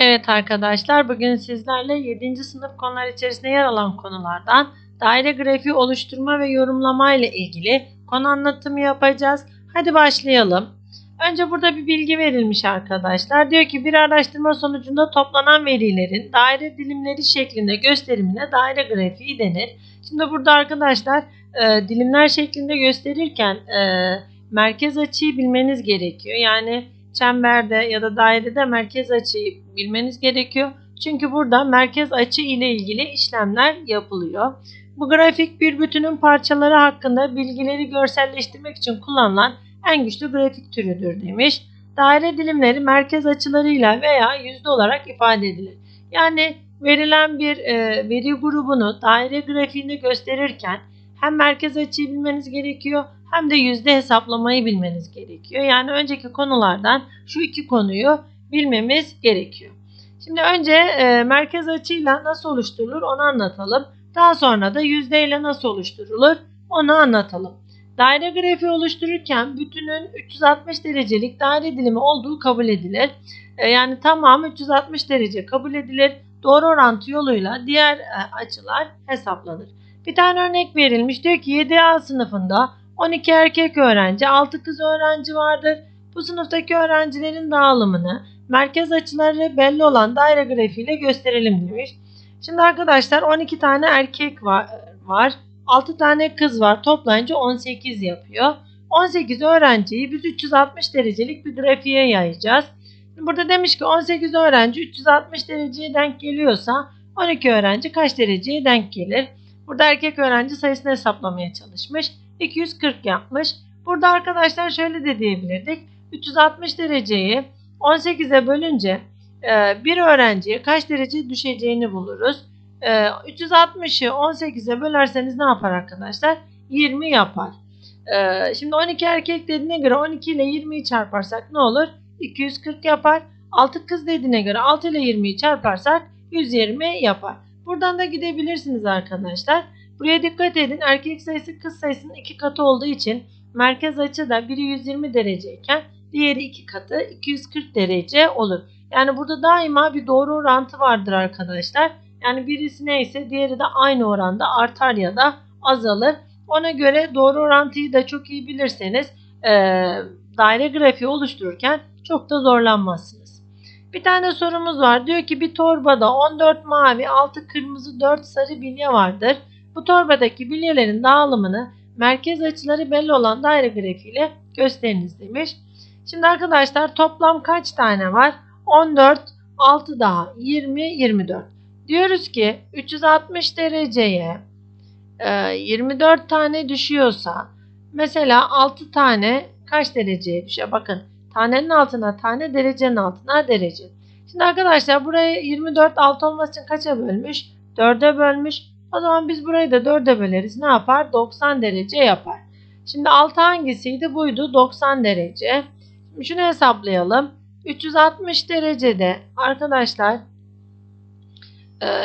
Evet arkadaşlar bugün sizlerle 7. sınıf konular içerisinde yer alan konulardan daire grafiği oluşturma ve yorumlama ile ilgili konu anlatımı yapacağız. Hadi başlayalım. Önce burada bir bilgi verilmiş arkadaşlar. Diyor ki bir araştırma sonucunda toplanan verilerin daire dilimleri şeklinde gösterimine daire grafiği denir. Şimdi burada arkadaşlar e, dilimler şeklinde gösterirken e, merkez açıyı bilmeniz gerekiyor. Yani çemberde ya da dairede merkez açıyı bilmeniz gerekiyor. Çünkü burada merkez açı ile ilgili işlemler yapılıyor. Bu grafik bir bütünün parçaları hakkında bilgileri görselleştirmek için kullanılan en güçlü grafik türüdür demiş. Daire dilimleri merkez açılarıyla veya yüzde olarak ifade edilir. Yani verilen bir e, veri grubunu daire grafiğinde gösterirken hem merkez açıyı bilmeniz gerekiyor hem de yüzde hesaplamayı bilmeniz gerekiyor. Yani önceki konulardan şu iki konuyu bilmemiz gerekiyor. Şimdi önce e, merkez açıyla nasıl oluşturulur onu anlatalım. Daha sonra da yüzde ile nasıl oluşturulur onu anlatalım. Daire grafiği oluştururken bütünün 360 derecelik daire dilimi olduğu kabul edilir. E, yani tamamı 360 derece kabul edilir. Doğru orantı yoluyla diğer e, açılar hesaplanır. Bir tane örnek verilmiş. Diyor ki 7A sınıfında 12 erkek öğrenci, 6 kız öğrenci vardır. Bu sınıftaki öğrencilerin dağılımını merkez açıları belli olan daire grafiğiyle gösterelim demiş. Şimdi arkadaşlar 12 tane erkek var, var 6 tane kız var. Toplayınca 18 yapıyor. 18 öğrenciyi biz 360 derecelik bir grafiğe yayacağız. Burada demiş ki 18 öğrenci 360 dereceye denk geliyorsa 12 öğrenci kaç dereceye denk gelir? Burada erkek öğrenci sayısını hesaplamaya çalışmış. 240 yapmış. Burada arkadaşlar şöyle de diyebilirdik. 360 dereceyi 18'e bölünce e, bir öğrenciye kaç derece düşeceğini buluruz. 360'ı 18'e bölerseniz ne yapar arkadaşlar? 20 yapar. E, şimdi 12 erkek dediğine göre 12 ile 20'yi çarparsak ne olur? 240 yapar. 6 kız dediğine göre 6 ile 20'yi çarparsak 120 yapar. Buradan da gidebilirsiniz arkadaşlar. Buraya dikkat edin. Erkek sayısı kız sayısının iki katı olduğu için merkez açı da biri 120 dereceyken diğeri iki katı 240 derece olur. Yani burada daima bir doğru orantı vardır arkadaşlar. Yani birisi neyse diğeri de aynı oranda artar ya da azalır. Ona göre doğru orantıyı da çok iyi bilirseniz e, daire grafiği oluştururken çok da zorlanmazsınız. Bir tane sorumuz var. Diyor ki bir torbada 14 mavi, 6 kırmızı, 4 sarı bilye vardır. Bu torbadaki bilyelerin dağılımını merkez açıları belli olan daire grafiğiyle gösteriniz demiş. Şimdi arkadaşlar toplam kaç tane var? 14, 6 daha 20, 24. Diyoruz ki 360 dereceye 24 e, tane düşüyorsa mesela 6 tane kaç dereceye düşüyor? Bakın tanenin altına tane derecenin altına derece. Şimdi arkadaşlar burayı 24 6 olması için kaça bölmüş? 4'e bölmüş. O zaman biz burayı da 4'e böleriz. Ne yapar? 90 derece yapar. Şimdi 6 hangisiydi? Buydu. 90 derece. Şimdi şunu hesaplayalım. 360 derecede arkadaşlar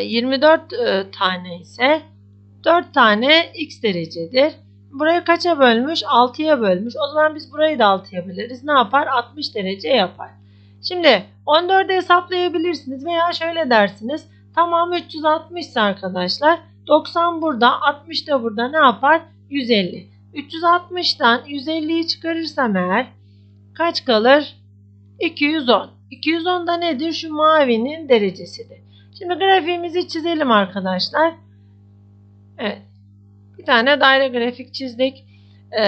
24 e, e, tane ise 4 tane x derecedir. Burayı kaça bölmüş? 6'ya bölmüş. O zaman biz burayı da 6'ya böleriz. Ne yapar? 60 derece yapar. Şimdi 14'e hesaplayabilirsiniz veya şöyle dersiniz. Tamam 360 ise arkadaşlar 90 burada 60 da burada ne yapar? 150. 360'dan 150'yi çıkarırsam eğer kaç kalır? 210. 210 da nedir? Şu mavinin derecesidir. Şimdi grafiğimizi çizelim arkadaşlar. Evet. Bir tane daire grafik çizdik. Ee,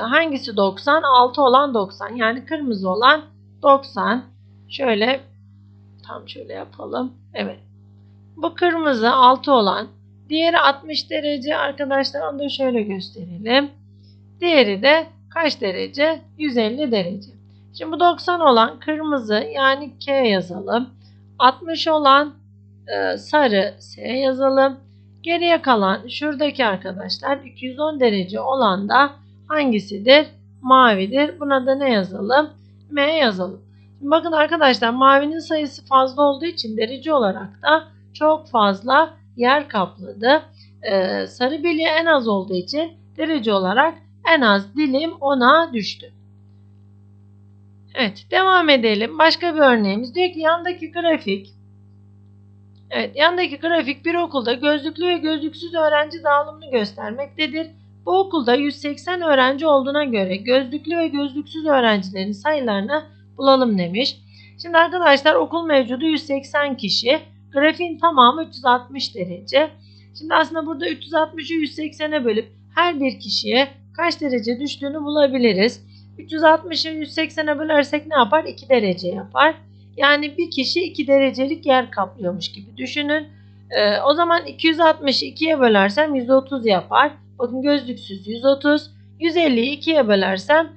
hangisi 90? 6 olan 90. Yani kırmızı olan 90. Şöyle tam şöyle yapalım. Evet. Bu kırmızı 6 olan. Diğeri 60 derece arkadaşlar. Onu da şöyle gösterelim. Diğeri de kaç derece? 150 derece. Şimdi bu 90 olan kırmızı yani K yazalım. 60 olan e, sarı S yazalım. Geriye kalan şuradaki arkadaşlar 210 derece olan da hangisidir? Mavidir. Buna da ne yazalım? M yazalım. Şimdi bakın arkadaşlar mavinin sayısı fazla olduğu için derece olarak da çok fazla yer kapladı. Ee, sarı bilye en az olduğu için derece olarak en az dilim ona düştü. Evet devam edelim. Başka bir örneğimiz diyor ki yandaki grafik Evet yandaki grafik bir okulda gözlüklü ve gözlüksüz öğrenci dağılımını göstermektedir. Bu okulda 180 öğrenci olduğuna göre gözlüklü ve gözlüksüz öğrencilerin sayılarını bulalım demiş. Şimdi arkadaşlar okul mevcudu 180 kişi. Grafiğin tamamı 360 derece. Şimdi aslında burada 360'ı 180'e bölüp her bir kişiye kaç derece düştüğünü bulabiliriz. 360'ı 180'e bölersek ne yapar? 2 derece yapar. Yani bir kişi 2 derecelik yer kaplıyormuş gibi düşünün. Ee, o zaman 260'ı 2'ye bölersem 130 yapar. Bakın gözlüksüz 130. 150'yi 2'ye bölersem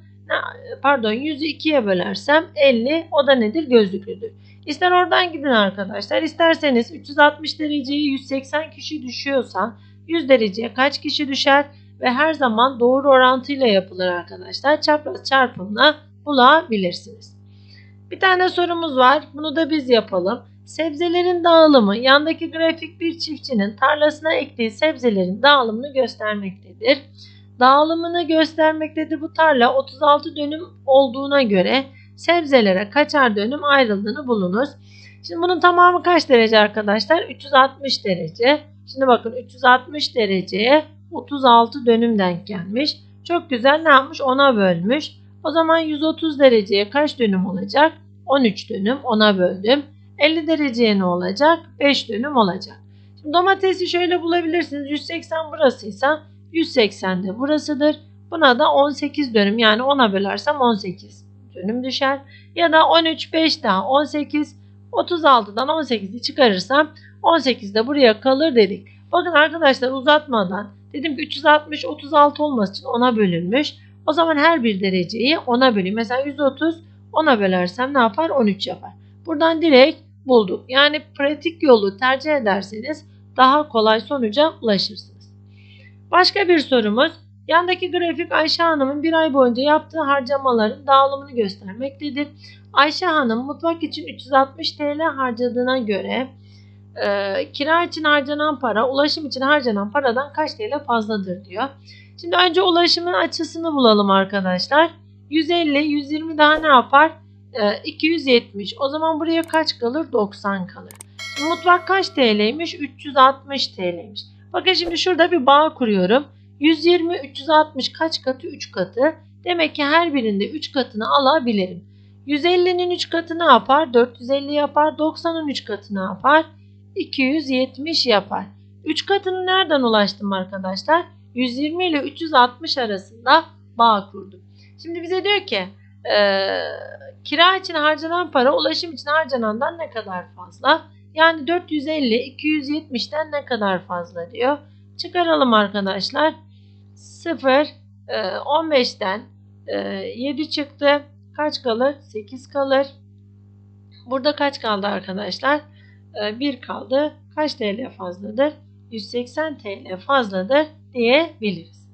pardon 100'ü 2'ye bölersem 50 o da nedir? Gözlüklüdür. İster oradan gidin arkadaşlar. isterseniz 360 dereceyi 180 kişi düşüyorsa 100 dereceye kaç kişi düşer? Ve her zaman doğru orantıyla yapılır arkadaşlar. Çapraz çarpımla bulabilirsiniz. Bir tane sorumuz var. Bunu da biz yapalım. Sebzelerin dağılımı yandaki grafik bir çiftçinin tarlasına ektiği sebzelerin dağılımını göstermektedir. Dağılımını göstermektedir bu tarla 36 dönüm olduğuna göre sebzelere kaçar dönüm ayrıldığını bulunuz. Şimdi bunun tamamı kaç derece arkadaşlar? 360 derece. Şimdi bakın 360 dereceye 36 dönüm denk gelmiş. Çok güzel ne yapmış? 10'a bölmüş. O zaman 130 dereceye kaç dönüm olacak? 13 dönüm 10'a böldüm. 50 dereceye ne olacak? 5 dönüm olacak. Şimdi domatesi şöyle bulabilirsiniz. 180 burasıysa 180 de burasıdır. Buna da 18 dönüm yani 10'a bölersem 18 dönüm düşer. Ya da 13 5 daha 18 36'dan 18'i çıkarırsam 18 de buraya kalır dedik. Bakın arkadaşlar uzatmadan dedim ki 360 36 olması için 10'a bölünmüş. O zaman her bir dereceyi 10'a böleyim. Mesela 130 10'a bölersem ne yapar? 13 yapar. Buradan direkt bulduk. Yani pratik yolu tercih ederseniz daha kolay sonuca ulaşırsınız. Başka bir sorumuz. Yandaki grafik Ayşe Hanım'ın bir ay boyunca yaptığı harcamaların dağılımını göstermektedir. Ayşe Hanım mutfak için 360 TL harcadığına göre e, kira için harcanan para ulaşım için harcanan paradan kaç TL fazladır diyor. Şimdi önce ulaşımın açısını bulalım arkadaşlar. 150, 120 daha ne yapar? E, 270. O zaman buraya kaç kalır? 90 kalır. Şimdi mutfak kaç TL'ymiş? 360 TL'ymiş. Bakın şimdi şurada bir bağ kuruyorum. 120, 360 kaç katı? 3 katı. Demek ki her birinde 3 katını alabilirim. 150'nin 3 katı ne yapar? 450 yapar. 90'ın 3 katı ne yapar? 270 yapar. 3 katını nereden ulaştım arkadaşlar? 120 ile 360 arasında bağ kurdum. Şimdi bize diyor ki e, kira için harcanan para ulaşım için harcanandan ne kadar fazla? Yani 450 270'ten ne kadar fazla diyor. Çıkaralım arkadaşlar. 0 e, 15'ten e, 7 çıktı. Kaç kalır? 8 kalır. Burada kaç kaldı arkadaşlar? E, 1 kaldı. Kaç TL fazladır? 180 TL fazladır diyebiliriz.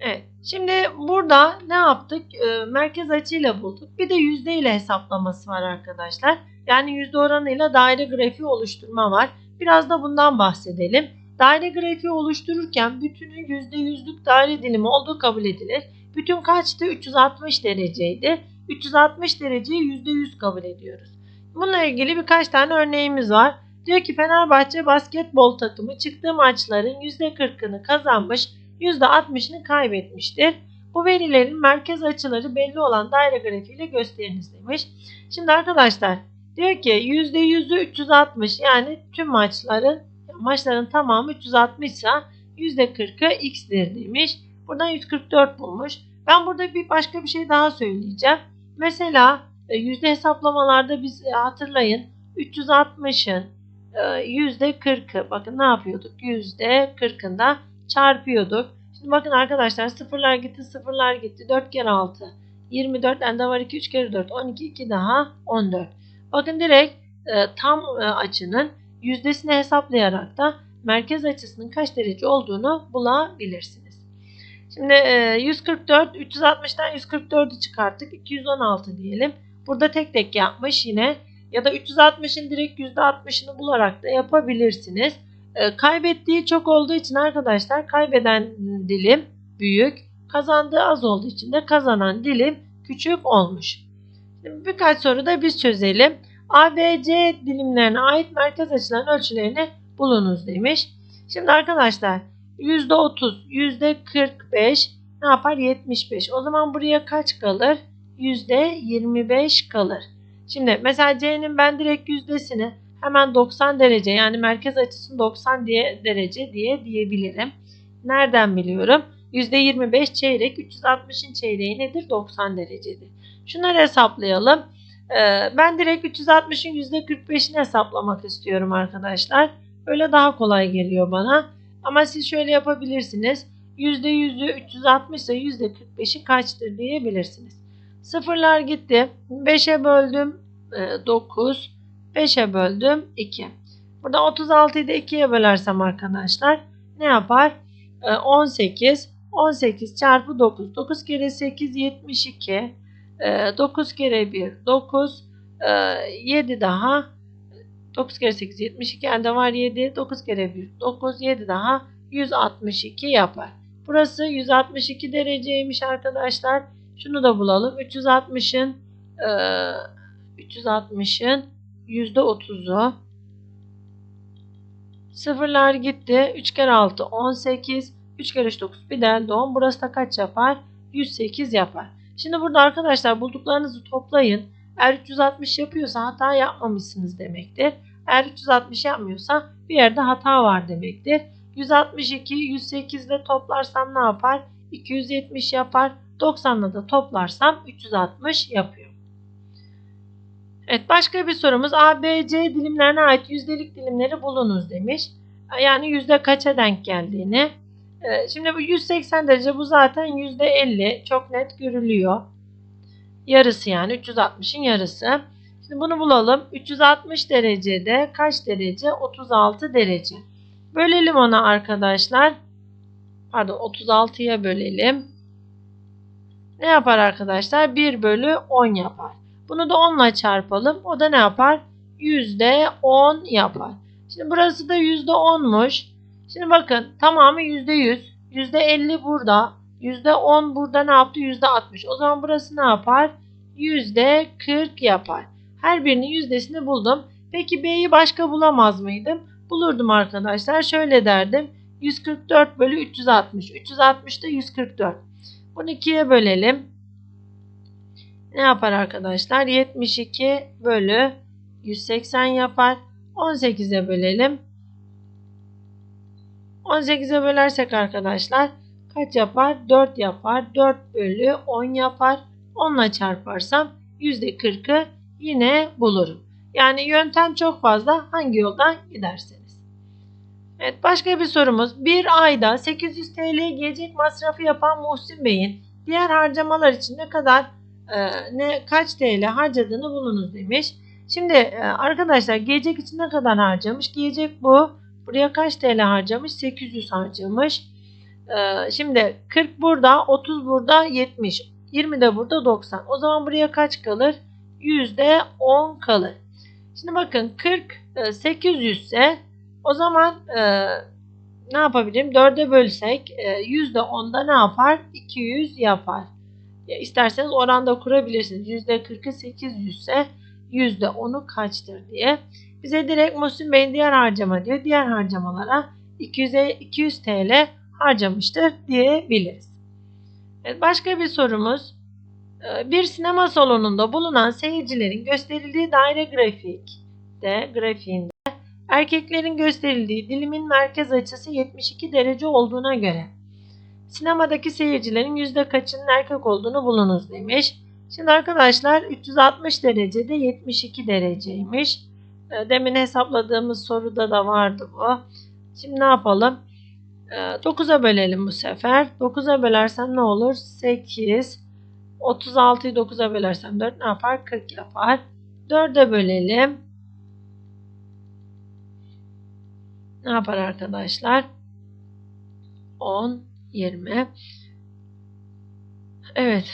Evet. Şimdi burada ne yaptık? E, merkez açıyla bulduk. Bir de yüzde ile hesaplaması var arkadaşlar. Yani yüzde oranıyla daire grafiği oluşturma var. Biraz da bundan bahsedelim. Daire grafiği oluştururken bütünün %100'lük daire dilimi olduğu kabul edilir. Bütün kaçtı? 360 dereceydi. 360 dereceyi %100 kabul ediyoruz. Bununla ilgili birkaç tane örneğimiz var. Diyor ki Fenerbahçe basketbol takımı çıktığı maçların %40'ını kazanmış, %60'ını kaybetmiştir. Bu verilerin merkez açıları belli olan daire grafiğiyle gösteriniz demiş. Şimdi arkadaşlar diyor ki %100'ü 360 yani tüm maçların maçların tamamı 360 ise %40'ı x'dir demiş. Buradan 144 bulmuş. Ben burada bir başka bir şey daha söyleyeceğim. Mesela yüzde hesaplamalarda biz hatırlayın 360'ın %40'ı bakın ne yapıyorduk? %40'ında çarpıyorduk. Şimdi bakın arkadaşlar sıfırlar gitti sıfırlar gitti. 4 kere 6 24 ende var 2 3 kere 4 12 2 daha 14. Bakın direkt e, tam e, açının yüzdesini hesaplayarak da merkez açısının kaç derece olduğunu bulabilirsiniz. Şimdi e, 144 360'dan 144'ü çıkarttık 216 diyelim. Burada tek tek yapmış yine ya da 360'ın direkt %60'ını bularak da yapabilirsiniz. E, kaybettiği çok olduğu için arkadaşlar kaybeden dilim büyük, kazandığı az olduğu için de kazanan dilim küçük olmuş. Birkaç soru da biz çözelim. ABC dilimlerine ait merkez açıların ölçülerini bulunuz demiş. Şimdi arkadaşlar %30, %45 ne yapar? 75. O zaman buraya kaç kalır? %25 kalır. Şimdi mesela C'nin ben direkt yüzdesini hemen 90 derece yani merkez açısını 90 diye derece diye diyebilirim. Nereden biliyorum? %25 çeyrek 360'ın çeyreği nedir? 90 derecedir. Şunları hesaplayalım. Ee, ben direkt 360'ın %45'ini hesaplamak istiyorum arkadaşlar. Öyle daha kolay geliyor bana. Ama siz şöyle yapabilirsiniz. %100'ü 360 ise %45'i kaçtır diyebilirsiniz. Sıfırlar gitti. 5'e böldüm 9. 5'e böldüm 2. Burada 36'yı da 2'ye bölersem arkadaşlar ne yapar? 18. 18 çarpı 9. 9 kere 8 72. 9 kere 1 9. 7 daha 9 kere 8 72 elde var 7. 9 kere 1 9. 7 daha 162 yapar. Burası 162 dereceymiş arkadaşlar. Şunu da bulalım. 360'ın 360'ın %30'u. Sıfırlar gitti. 3 kere 6 18. 3 kere 3 9 bir de elde 10. Burası da kaç yapar? 108 yapar. Şimdi burada arkadaşlar bulduklarınızı toplayın. Eğer 360 yapıyorsa hata yapmamışsınız demektir. Eğer 360 yapmıyorsa bir yerde hata var demektir. 162 108 ile toplarsam ne yapar? 270 yapar. 90'la da toplarsam 360 yapıyor. Evet başka bir sorumuz A, B, C dilimlerine ait yüzdelik dilimleri bulunuz demiş. Yani yüzde kaça denk geldiğini. Ee, şimdi bu 180 derece bu zaten yüzde 50 çok net görülüyor. Yarısı yani 360'ın yarısı. Şimdi bunu bulalım. 360 derecede kaç derece? 36 derece. Bölelim ona arkadaşlar. Pardon 36'ya bölelim. Ne yapar arkadaşlar? 1 bölü 10 yapar. Bunu da 10 ile çarpalım. O da ne yapar? %10 yapar. Şimdi burası da %10'muş. Şimdi bakın tamamı %100. %50 burada. %10 burada ne yaptı? %60. O zaman burası ne yapar? %40 yapar. Her birinin yüzdesini buldum. Peki B'yi başka bulamaz mıydım? Bulurdum arkadaşlar. Şöyle derdim. 144 bölü 360. 360 da 144. Bunu 2'ye bölelim. Ne yapar arkadaşlar? 72 bölü 180 yapar. 18'e bölelim. 18'e bölersek arkadaşlar kaç yapar? 4 yapar. 4 bölü 10 yapar. 10 ile çarparsam %40'ı yine bulurum. Yani yöntem çok fazla. Hangi yoldan giderseniz. Evet başka bir sorumuz. Bir ayda 800 TL gelecek masrafı yapan Muhsin Bey'in diğer harcamalar için ne kadar e, ne kaç TL harcadığını bulunuz demiş. Şimdi e, arkadaşlar gelecek için ne kadar harcamış? Gelecek bu. Buraya kaç TL harcamış? 800 harcamış. E, şimdi 40 burada, 30 burada, 70. 20 de burada 90. O zaman buraya kaç kalır? %10 kalır. Şimdi bakın 40 800 ise o zaman e, ne yapabilirim? 4'e bölsek e, %10'da ne yapar? 200 yapar. Ya isterseniz oranda kurabilirsiniz. %40'ı 800 ise %10'u kaçtır diye. Bize direkt Muhsin Bey'in diğer harcama diyor. Diğer harcamalara 200'e 200 TL harcamıştır diyebiliriz. Evet, başka bir sorumuz. Bir sinema salonunda bulunan seyircilerin gösterildiği daire grafikte, grafiğinde erkeklerin gösterildiği dilimin merkez açısı 72 derece olduğuna göre sinemadaki seyircilerin yüzde kaçının erkek olduğunu bulunuz demiş. Şimdi arkadaşlar 360 derecede 72 dereceymiş. Demin hesapladığımız soruda da vardı bu. Şimdi ne yapalım? 9'a bölelim bu sefer. 9'a bölersem ne olur? 8. 36'yı 9'a bölersem 4 ne yapar? 40 yapar. 4'e bölelim. Ne yapar arkadaşlar? 10, 20. Evet.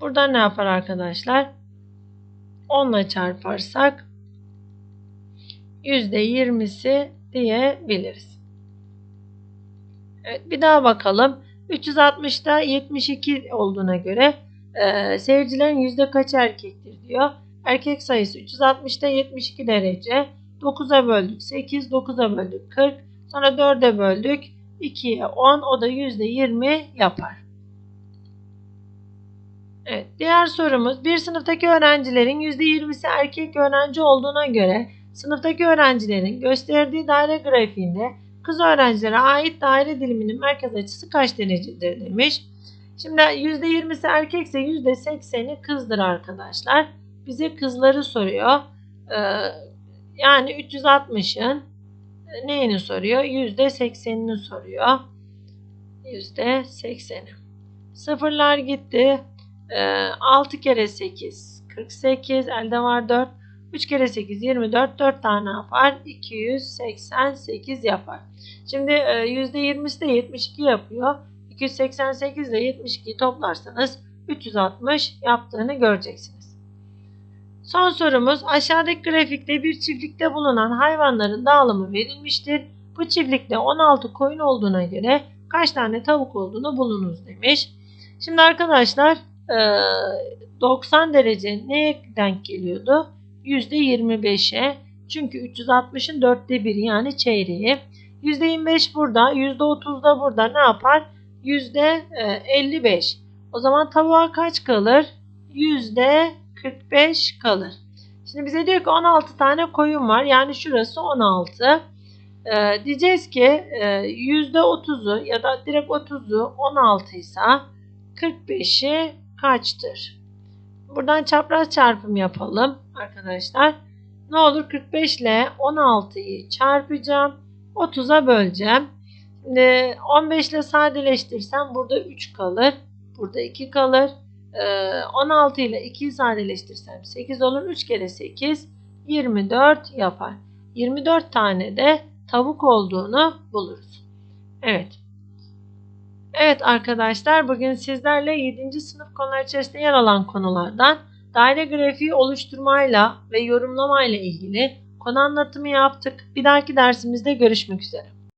Burada ne yapar arkadaşlar? 10 ile çarparsak %20'si diyebiliriz. Evet, bir daha bakalım. 360'da 72 olduğuna göre Ee, seyircilerin yüzde kaçı erkektir diyor. Erkek sayısı 360'da 72 derece. 9'a böldük 8, 9'a böldük 40. Sonra 4'e böldük 2'ye 10 o da yüzde 20 yapar. Evet, diğer sorumuz bir sınıftaki öğrencilerin %20'si erkek öğrenci olduğuna göre sınıftaki öğrencilerin gösterdiği daire grafiğinde kız öğrencilere ait daire diliminin merkez açısı kaç derecedir demiş. Şimdi %20'si erkekse %80'i kızdır arkadaşlar. Bize kızları soruyor. Ee, yani 360'ın neyini soruyor? %80'ini soruyor. %80'i. Sıfırlar gitti. Ee, 6 kere 8 48 elde var 4 3 kere 8 24 4 tane yapar 288 yapar. Şimdi e, %20'si de 72 yapıyor. 288 ile 72'yi toplarsanız 360 yaptığını göreceksiniz. Son sorumuz aşağıdaki grafikte bir çiftlikte bulunan hayvanların dağılımı verilmiştir. Bu çiftlikte 16 koyun olduğuna göre kaç tane tavuk olduğunu bulunuz demiş. Şimdi arkadaşlar 90 derece neye denk geliyordu? %25'e. Çünkü 360'ın dörtte biri yani çeyreği. %25 burada, %30 da burada ne yapar? %55. O zaman tavuğa kaç kalır? %45 kalır. Şimdi bize diyor ki 16 tane koyun var. Yani şurası 16. Ee, diyeceğiz ki e, %30'u ya da direkt 30'u 16 ise 45'i kaçtır? Buradan çapraz çarpım yapalım arkadaşlar. Ne olur 45 ile 16'yı çarpacağım. 30'a böleceğim. Şimdi 15 ile sadeleştirsem burada 3 kalır. Burada 2 kalır. 16 ile 2'yi sadeleştirsem 8 olur. 3 kere 8 24 yapar. 24 tane de tavuk olduğunu buluruz. Evet. Evet arkadaşlar bugün sizlerle 7. sınıf konular içerisinde yer alan konulardan daire grafiği oluşturmayla ve yorumlamayla ilgili konu anlatımı yaptık. Bir dahaki dersimizde görüşmek üzere.